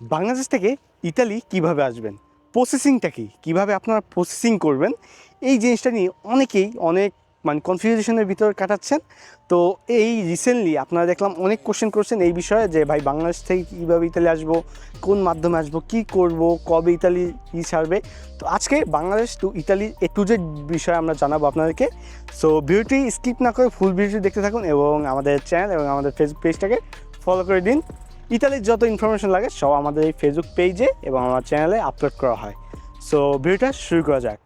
বাংলাদেশ থেকে ইতালি কীভাবে আসবেন? প্রসেসিংটা কি? কীভাবে আপনারা প্রসেসিং করবেন? এই জিনিসটা নিয়ে অনেকেই অনেক মানে কনফিউজেশনের ভিতর কাটাচ্ছেন। তো এই রিসেন্টলি আপনারা দেখলাম অনেক কোশ্চেন করছেন এই বিষয়ে যে, ভাই, বাংলাদেশ থেকে কীভাবে ইতালি আসব? কোন মাধ্যমে আসব? কি করব? কবে ইতালি ই ছাড়বে? তো আজকে Bangladesh to Italy A to Z বিষয়ে আমরা জানাব আপনাদেরকে। সো ভিডিওটি স্কিপ না করে ফুল ভিডিওটি দেখতে থাকুন এবং আমাদের চ্যানেল এবং আমাদের ফেসবুক পেজটাকে ফলো করে দিন। ইতালির যত ইনফরমেশন লাগে, সব আমাদের এই ফেসবুক পেজে এবং আমার চ্যানেলে আপলোড করা হয়। সো ভিডিওটা শুরু করা যাক।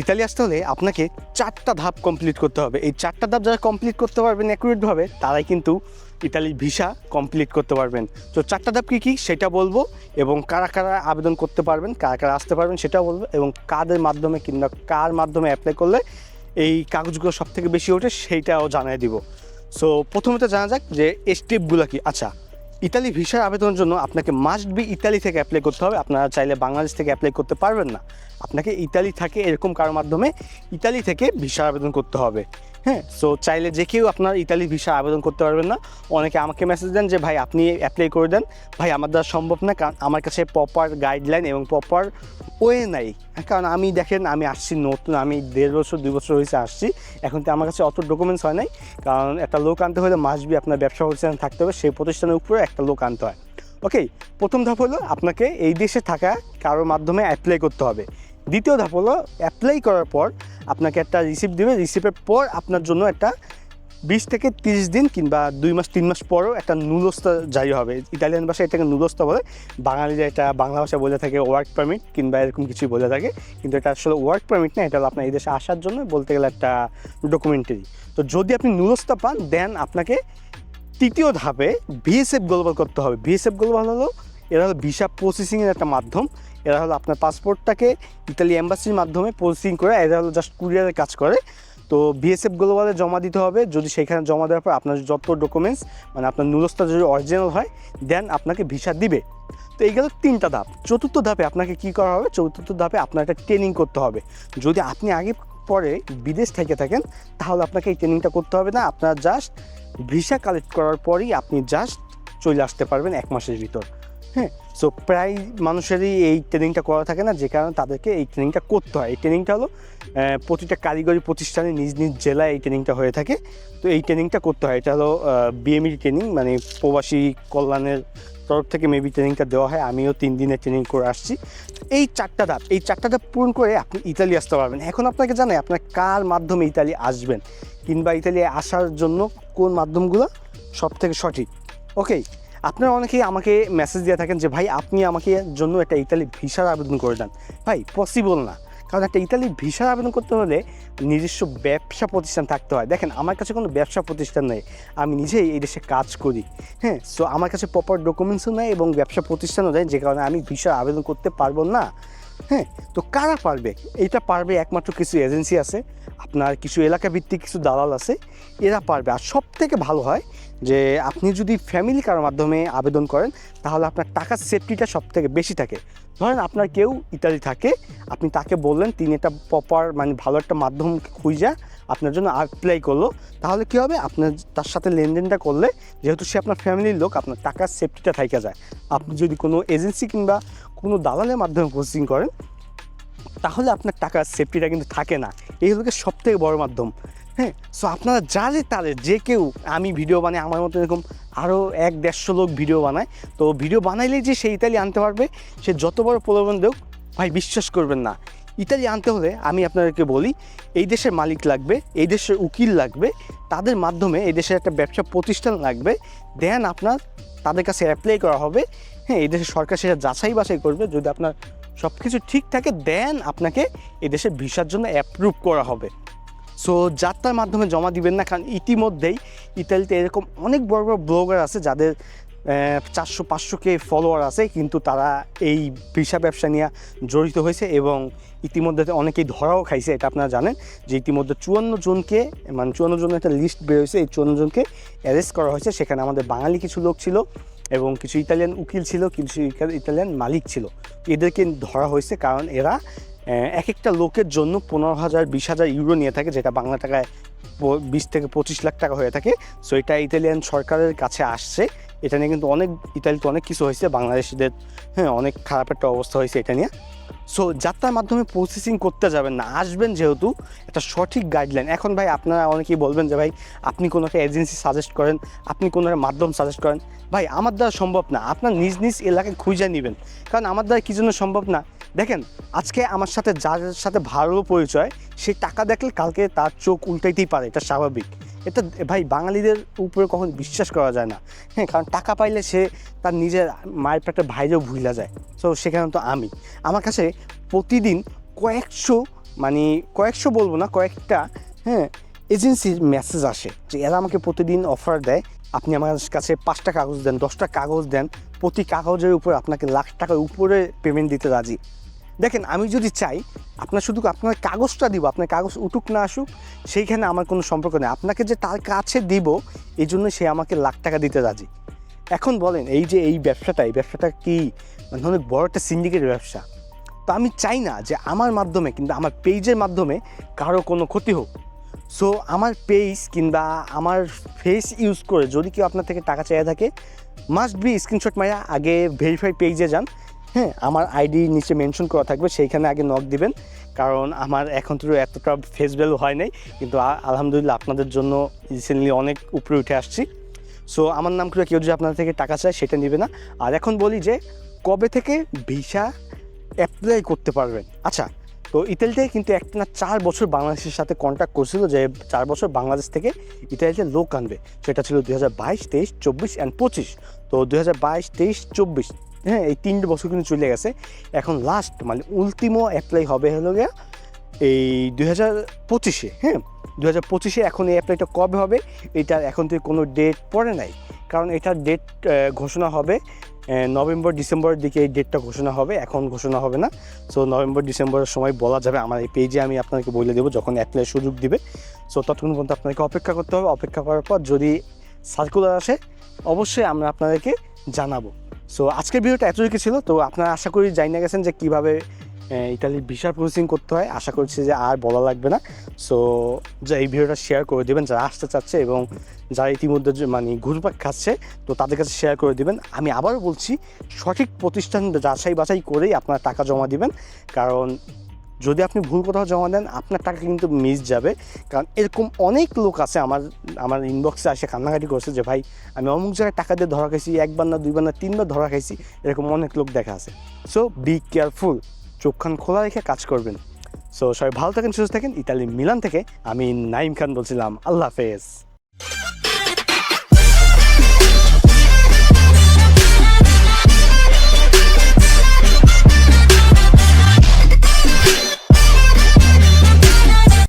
ইতালি আসতে হলে আপনাকে চারটা ধাপ কমপ্লিট করতে হবে। এই চারটা ধাপ যারা কমপ্লিট করতে পারবেন অ্যাকুরেটভাবে তারাই কিন্তু ইতালির ভিসা কমপ্লিট করতে পারবেন। তো চারটা ধাপ কী কী? সেটা বলব এবং কারা কারা আবেদন করতে পারবেন, কারা কারা আসতে পারবেন সেটা বলব এবং কাদের মাধ্যমে কিংবা কার মাধ্যমে অ্যাপ্লাই করলে এই কাগজগুলো সব থেকে বেশি ওঠে সেইটাও জানিয়ে দিব। সো প্রথমত জানা যাক যে স্টেপগুলো কি। আচ্ছা ইতালি ভিসার আবেদনের জন্য আপনাকে মাস্ট বি ইতালি থেকে অ্যাপ্লাই করতে হবে। আপনারা চাইলে বাংলাদেশ থেকে অ্যাপ্লাই করতে পারবেন না। আপনাকে ইতালি থাকে এরকম কারোর মাধ্যমে ইতালি থেকে ভিসার আবেদন করতে হবে। হ্যাঁ। সো চাইলে যে কেউ আপনার ইতালি ভিসা আবেদন করতে পারবেন না। অনেকে আমাকে মেসেজ দেন যে ভাই আপনি অ্যাপ্লাই করে দেন। ভাই আমার দ্বারা সম্ভব না কারণ আমার কাছে প্রপার গাইডলাইন এবং প্রপার ওয়ে নাই। হ্যাঁ, কারণ আমি দেখেন আমি আসছি নতুন আমি দেড় বছর দুই বছর হয়েছে আসছি। এখন তো আমার কাছে অত ডকুমেন্টস হয় নাই কারণ একটা লোক আনতে হলে মাসবি আপনার ব্যবসা প্রতিষ্ঠান থাকতে হবে। সেই প্রতিষ্ঠানের উপরে একটা লোক আনতে হয়। ওকে প্রথম ধাপ হলো আপনাকে এই দেশে থাকা কারোর মাধ্যমে অ্যাপ্লাই করতে হবে। দ্বিতীয় ধাপ হলো অ্যাপ্লাই করার পর আপনাকে একটা রিসিপ্ট দেবে। রিসিপ্টের পর আপনার জন্য একটা বিশ থেকে তিরিশ দিন কিংবা দুই মাস, তিন মাস পরও একটা নুলস্তা জারি হবে। ইটালিয়ান ভাষায় এটাকে নুলস্তা বলে। বাঙালিরা এটা বাংলা ভাষায় বলে থাকে ওয়ার্ক পারমিট কিংবা এরকম কিছুই বলে থাকে। কিন্তু এটা আসলে ওয়ার্ক পারমিট না, এটা হলো আপনার এই দেশে আসার জন্য বলতে গেলে একটা ডকুমেন্টারি তো যদি আপনি নুলস্তা পান দেন আপনাকে তৃতীয় ধাপে বিএসএফ গ্লোবাল করতে হবে। বিএসএফ গ্লোবাল হলো, এরা হলো ভিসা প্রসেসিংয়ের একটা মাধ্যম। এরা হলো আপনার পাসপোর্টটাকে ইতালি এম্বাসির মাধ্যমে প্রসেসিং করে, এরা হলো জাস্ট কুরিয়ারের কাজ করে। তো বিএসএফ গ্লোবালে জমা দিতে হবে। যদি সেখানে জমা দেওয়ার পর আপনার যত ডকুমেন্টস মানে আপনার নুলস্তা যদি অরিজিনাল হয় দেন আপনাকে ভিসা দিবে। তো এই গেল তিনটা ধাপ। চতুর্থ ধাপে আপনাকে কি করা হবে? চতুর্থ ধাপে আপনার একটা ট্রেনিং করতে হবে। যদি আপনি আগে পরে বিদেশ থেকে থাকেন, তাহলে আপনাকে এই ট্রেনিংটা করতে হবে না। আপনার জাস্ট ভিসা কালেক্ট করার পরই আপনি জাস্ট চলে আসতে পারবেন এক মাসের ভিতর। হ্যাঁ সো প্রায় মানুষেরই এই ট্রেনিংটা করা থাকে না, যে কারণে তাদেরকে এই ট্রেনিংটা করতে হয়। এই ট্রেনিংটা হলো প্রতিটা কারিগরি প্রতিষ্ঠানে নিজ নিজ জেলায় এই ট্রেনিংটা হয়ে থাকে। তো এই ট্রেনিংটা করতে হয়। এটা হলো বিএমই ট্রেনিং মানে প্রবাসী কল্যাণের তরফ থেকে মেবি ট্রেনিংটা দেওয়া হয়। আমিও তিন দিনের ট্রেনিং করে আসছি। এই চারটা ধাপ, এই চারটা ধাপ পূরণ করে আপনি ইতালি আসতে পারবেন। এখন আপনাকে জানাই, আপনার কার মাধ্যমে ইতালি আসবেন? কিংবা ইতালি আসার জন্য কোন মাধ্যমগুলো সব থেকে সঠিক? ওকে আপনারা অনেকেই আমাকে মেসেজ দিয়ে থাকেন যে, ভাই, আপনি আমাকে জন্য একটা ইতালি ভিসার আবেদন করে দেন। ভাই পসিবল না। কারণ একটা ইতালি ভিসার আবেদন করতে হলে নিজস্ব ব্যবসা প্রতিষ্ঠান থাকতে হয়। দেখেন, আমার কাছে কোনো ব্যবসা প্রতিষ্ঠান নেই। আমি নিজেই এই দেশে কাজ করি। হ্যাঁ সো আমার কাছে প্রপার ডকুমেন্টসও নেই এবং ব্যবসা প্রতিষ্ঠানও নেই, যে কারণে আমি ভিসার আবেদন করতে পারব না। হ্যাঁ তো কারা পারবে? এটা পারবে একমাত্র কিছু এজেন্সি আছে, আপনার কিছু এলাকা ভিত্তিক কিছু দালাল আছে, এরা পারবে। আর সব থেকে ভালো হয় যে আপনি যদি ফ্যামিলি কারোর মাধ্যমে আবেদন করেন, তাহলে আপনার টাকার সেফটিটা সব থেকে বেশি থাকে। ধরেন আপনার কেউ ইতালি থাকে, আপনি তাকে বললেন, তিনি একটা প্রপার মানে ভালো একটা মাধ্যম খুঁজা আপনার জন্য অ্যাপ্লাই করল, তাহলে কী হবে? আপনার তার সাথে লেনদেনটা করলে, যেহেতু সে আপনার ফ্যামিলির লোক, আপনার টাকার সেফটিটা থাইকা যায়। আপনি যদি কোনো এজেন্সি কিংবা কোনো দালালের মাধ্যমে প্রসেসিং করেন, তাহলে আপনার টাকার সেফটিটা কিন্তু থাকে না। এই হলো সব থেকে বড় মাধ্যম। হ্যাঁ সো আপনারা যারে তারে, যে কেউ আমি ভিডিও বানাই, আমার মতো এরকম আরও এক দেড়শো লোক ভিডিও বানায়, তো ভিডিও বানাইলেই যে সে ইতালি আনতে পারবে, সে যত বড় প্রলোভন দেওক ভাই বিশ্বাস করবেন না। ইতালি আনতে হলে আমি আপনাদেরকে বলি, এই দেশের মালিক লাগবে, এই দেশের উকিল লাগবে, তাদের মাধ্যমে এই দেশের একটা ব্যবসা প্রতিষ্ঠান লাগবে, দেন আপনার তাদের কাছে অ্যাপ্লাই করা হবে হ্যাঁ এই দেশের সরকার সেটা যাচাই বাছাই করবে, যদি আপনার সব কিছু ঠিক থাকে, দেন আপনাকে এই দেশের ভিসার জন্য অ্যাপ্রুভ করা হবে। সো যাত্রার মাধ্যমে জমা দিবেন না, কারণ ইতিমধ্যেই ইতালিতে এরকম অনেক বড় বড় ব্লগার আছে, যাদের চারশো, পাঁচশো কে ফলোয়ার আছে, কিন্তু তারা এই ভিসা ব্যবসা নিয়ে জড়িত হয়েছে এবং ইতিমধ্যে অনেকেই ধরাও খাইছে, এটা আপনারা জানেন যে ইতিমধ্যে চুয়ান্ন জনকে মানে চুয়ান্ন জনের একটা লিস্ট বেরোয়েছে এই চুয়ান্ন জনকে অ্যারেস্ট করা হয়েছে। সেখানে আমাদের বাঙালি কিছু লোক ছিল এবং কিছু ইতালিয়ান উকিল ছিল, কিছু ইতালিয়ান মালিক ছিল। এদেরকে ধরা হয়েছে কারণ এরা এক একটা লোকের জন্য পনেরো হাজার, বিশ হাজার ইউরো নিয়ে থাকে, যেটা বাংলা টাকায় বিশ থেকে পঁচিশ লাখ টাকা হয়ে থাকে। সো এটা ইতালিয়ান সরকারের কাছে আসছে। এটা নিয়ে কিন্তু অনেক, ইতালিতে অনেক কিছু হয়েছে, বাংলাদেশিদের হ্যাঁ অনেক খারাপ একটা অবস্থা হয়েছে এটা নিয়ে। সো যাত্রার মাধ্যমে প্রসেসিং করতে যাবেন না, আসবেন যেহেতু একটা সঠিক গাইডলাইন এখন ভাই আপনারা অনেকেই বলবেন যে ভাই, আপনি কোনো একটা এজেন্সি সাজেস্ট করেন, আপনি কোনো একটা মাধ্যম সাজেস্ট করেন। ভাই, আমার দ্বারা সম্ভব না, আপনার নিজ নিজ এলাকায় খুঁজে নেবেন। কারণ আমার দ্বারা কি জন্য সম্ভব না? দেখেন, আজকে আমার সাথে যার সাথে ভালো পরিচয়, সে টাকা দেখলে কালকে তার চোখ উল্টাইতেই পারে, এটা স্বাভাবিক। এটা ভাই, বাঙালিদের উপরে কখন বিশ্বাস করা যায় না। হ্যাঁ কারণ টাকা পাইলে সে তার নিজের মায়ের পেটে ভাইরেও ভুলা যায়। তো সেখানে তো আমি। আমার কাছে প্রতিদিন কয়েকশো মানে কয়েকশো বলব না, কয়েকটা হ্যাঁ এজেন্সির মেসেজ আসে যে এরা আমাকে প্রতিদিন অফার দেয়, আপনি আমার কাছে পাঁচটা কাগজ দেন, দশটা কাগজ দেন, প্রতি কাগজের উপর আপনাকে লাখ টাকার উপরে পেমেন্ট দিতে রাজি। দেখেন, আমি যদি চাই, আপনার শুধু আপনার কাগজটা দিব, আপনার কাগজ উঠুক না আসুক, সেইখানে আমার কোনো সম্পর্ক নেই। আপনাকে যে তার কাছে দিব, এই জন্য সে আমাকে লাখ টাকা দিতে রাজি। এখন বলেন, এই যে এই ব্যবসাটা এই ব্যবসাটা কি মানে অনেক বড় একটা সিন্ডিকেট ব্যবসা? তো আমি চাই না যে আমার মাধ্যমে কিন্তু আমার পেজের মাধ্যমে কারও কোনো ক্ষতি হোক। সো আমার পেজ কিংবা আমার ফেস ইউজ করে যদি কেউ আপনার থেকে টাকা চাইয়া থাকে মাস্ট বি স্ক্রিনশট মারা আগে ভেরিফাই পেজে যান। হ্যাঁ আমার আইডি নিচে মেনশন করা থাকবে, সেইখানে আগে নক দিবেন। কারণ আমার এখন তো এতটা ফেস ভ্যালু হয় নাই, কিন্তু আলহামদুলিল্লাহ আপনাদের জন্য রিসেন্টলি অনেক উপরে উঠে আসছি। সো আমার নাম করে কেউ যদি আপনার থেকে টাকা চায়, সেটা নেবে না। আর এখন বলি যে, কবে থেকে ভিসা অ্যাপ্লাই করতে পারবেন? আচ্ছা তো ইতালিতে কিন্তু একটা না চার বছর বাংলাদেশের সাথে কন্ট্যাক্ট করছিল যে, চার বছর বাংলাদেশ থেকে ইতালিতে লোক আনবে। সেটা ছিল দুই হাজার বাইশ, তেইশ, চব্বিশ অ্যান্ড পঁচিশ। তো দুই হাজার বাইশ, তেইশ, চব্বিশ হ্যাঁ এই তিনটে বছর কিন্তু চলে গেছে। এখন লাস্ট মানে উলটিমো অ্যাপ্লাই হবে হলো গিয়া এই দুই হাজার পঁচিশে হ্যাঁ দু হাজার পঁচিশে এখন এই অ্যাপ্লাইটা কবে হবে এটার এখন থেকে কোনো ডেট পড়ে নাই। কারণ এটার ডেট ঘোষণা হবে নভেম্বর ডিসেম্বরের দিকে এই ডেটটা ঘোষণা হবে, এখন ঘোষণা হবে না। সো নভেম্বর, ডিসেম্বরের সময় বলা যাবে, আমার এই পেজে আমি আপনাকে বলে দেবো যখন অ্যাপ্লাই সুযোগ দিবে। সো ততক্ষণ পর্যন্ত আপনাকে অপেক্ষা করতে হবে। অপেক্ষা করার পর যদি সার্কুলার আসে, অবশ্যই আমরা আপনাদেরকে জানাব। সো আজকের ভিডিওটা এতটুকু ছিল। তো আপনারা আশা করি জানিয়ে গেছেন যে কীভাবে ইতালির ভিসার প্রসেসিং করতে হয়। আশা করছি যে আর বলা লাগবে না। সো যা এই ভিডিওটা শেয়ার করে দেবেন, যারা আসতে চাচ্ছে এবং যারা ইতিমধ্যে মানে ঘুরপাক খাচ্ছে, তো তাদের কাছে শেয়ার করে দেবেন। আমি আবারও বলছি, সঠিক প্রতিষ্ঠান যাচাই বাছাই করেই আপনারা টাকা জমা দিবেন। কারণ যদি আপনি ভুল কোথাও জমা দেন, আপনার টাকা কিন্তু মিস যাবে। কারণ এরকম অনেক লোক আছে আমার আমার ইনবক্সে আসে কান্নাকাটি করছে যে, ভাই, আমি অমুক জায়গায় টাকা দিয়ে ধরা খাইছি, একবার না, দুইবার না, তিনবার ধরা খাইছি, এরকম অনেক লোক দেখা আছে। সো বি কেয়ারফুল চোখখান খোলা রেখে কাজ করবেন। সো সবাই ভালো থাকেন, সুস্থ থাকেন। ইতালি মিলান থেকে আমি নাইম খান বলছিলাম, আল্লাহ হাফেজ।